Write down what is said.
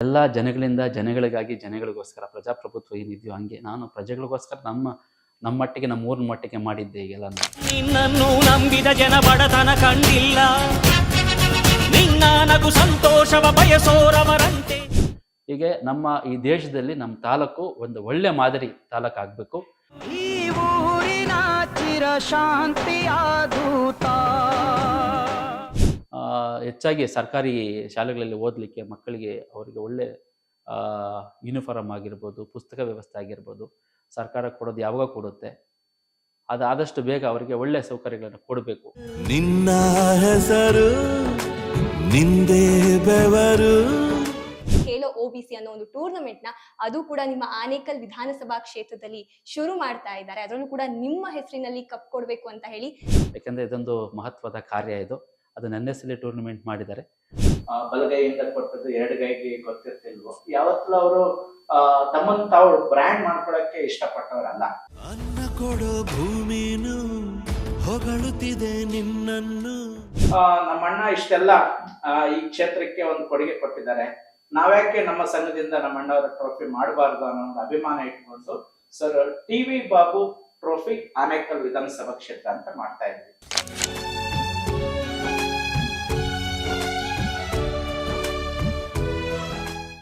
ಎಲ್ಲ ಜನಗಳಿಂದ ಜನಗಳಿಗಾಗಿ ಜನಗಳಿಗೋಸ್ಕರ ಪ್ರಜಾಪ್ರಭುತ್ವ ಏನಿದೆಯೋ ಹಂಗೆ ನಾನು ಪ್ರಜೆಗಳಿಗೋಸ್ಕರ ನಮ್ಮ ನಮ್ಮ ಮಟ್ಟಿಗೆ ನಮ್ಮ ಊರಿನ ಮಟ್ಟಿಗೆ ಮಾಡಿದ್ದೆ ಈಗೆಲ್ಲ ನಿನ್ನನ್ನು ನಂಬಿದ ಜನ ಬಡತನ ಕಂಡಿಲ್ಲ. ನಿನ್ನ ನಗು ಸಂತೋಷವ ಬಯಸೋರವರಂತೆ. ಹೀಗೆ ನಮ್ಮ ಈ ದೇಶದಲ್ಲಿ ನಮ್ಮ ತಾಲೂಕು ಒಂದು ಒಳ್ಳೆ ಮಾದರಿ ತಾಲೂಕು ಆಗಬೇಕು ಈ ಊರಿನ ಚಿರ ಶಾಂತಿಯ ದೂತ. ಹೆಚ್ಚಾಗಿ ಸರ್ಕಾರಿ ಶಾಲೆಗಳಲ್ಲಿ ಓದಲಿಕ್ಕೆ ಮಕ್ಕಳಿಗೆ ಅವರಿಗೆ ಒಳ್ಳೆ ಯೂನಿಫಾರ್ಮ್ ಆಗಿರ್ಬೋದು ಪುಸ್ತಕ ವ್ಯವಸ್ಥೆ ಆಗಿರ್ಬೋದು ಸರ್ಕಾರ ಕೊಡೋದು ಯಾವಾಗ ಕೊಡುತ್ತೆ. ಅದು ಆದಷ್ಟು ಬೇಗ ಅವರಿಗೆ ಒಳ್ಳೆ ಸೌಕರ್ಯಗಳನ್ನು ಕೊಡಬೇಕು. ನಿನ್ನ ಹೆಸರು ನಿಂದೇ ಬೆವರು. ಬಿ ಸಿ ಅನ್ನೋ ಒಂದು ಟೂರ್ನಮೆಂಟ್ನ ಅದು ಕೂಡ ನಿಮ್ಮ ಆನೇಕಲ್ ವಿಧಾನಸಭಾ ಕ್ಷೇತ್ರದಲ್ಲಿ ಶುರು ಮಾಡ್ತಾ ಇದ್ದಾರೆ. ಅದರಲ್ಲೂ ಕೂಡ ನಿಮ್ಮ ಹೆಸರಿನಲ್ಲಿ ಕಪ್ ಕೊಡಬೇಕು ಅಂತ ಹೇಳಿ. ಯಾಕಂದ್ರೆ ಇದೊಂದು ಮಹತ್ವದ ಕಾರ್ಯ ಇದು. ಅದು ನನ್ನ ಹೆಸರಲ್ಲಿ ಟೂರ್ನಮೆಂಟ್ ಮಾಡಿದ್ದಾರೆ. ಬಲಗೈಯಿಂದ ಕೊಟ್ಟದ್ದು ಎರಡು ಗೈಗೆ ಗೊತ್ತಿರ್ತಿಲ್ವೋ ಯಾವತ್ತೂ ಅವರು ತಮ್ಮನ್ನು ತಾವು ಬ್ರ್ಯಾಂಡ್ ಮಾಡ್ಕೊಳಕ್ಕೆ ಇಷ್ಟಪಟ್ಟವರಲ್ಲ. ಅನ್ನ ಕೊಡೋ ಭೂಮಿನು ಹೊಗಳುತ್ತಿದೆ ನಿನ್ನನ್ನು. ನಮ್ಮಣ್ಣ ನಮ್ಮ ಅಣ್ಣ ಇಷ್ಟೆಲ್ಲ ಈ ಕ್ಷೇತ್ರಕ್ಕೆ ಒಂದು ಕೊಡುಗೆ ಕೊಟ್ಟಿದ್ದಾರೆ. ನಾವ್ಯಾಕೆ ನಮ್ಮ ಸಂಘದಿಂದ ನಮ್ಮ ಅಣ್ಣವರ ಟ್ರೋಫಿ ಮಾಡಬಾರ್ದು ಅನ್ನೋ ಒಂದು ಅಭಿಮಾನ ಇಟ್ಕೊಂಡು sir T V Babu trophy Anekal ವಿಧಾನಸಭಾ ಕ್ಷೇತ್ರ ಅಂತ ಮಾಡ್ತಾ ಇದ್ವಿ.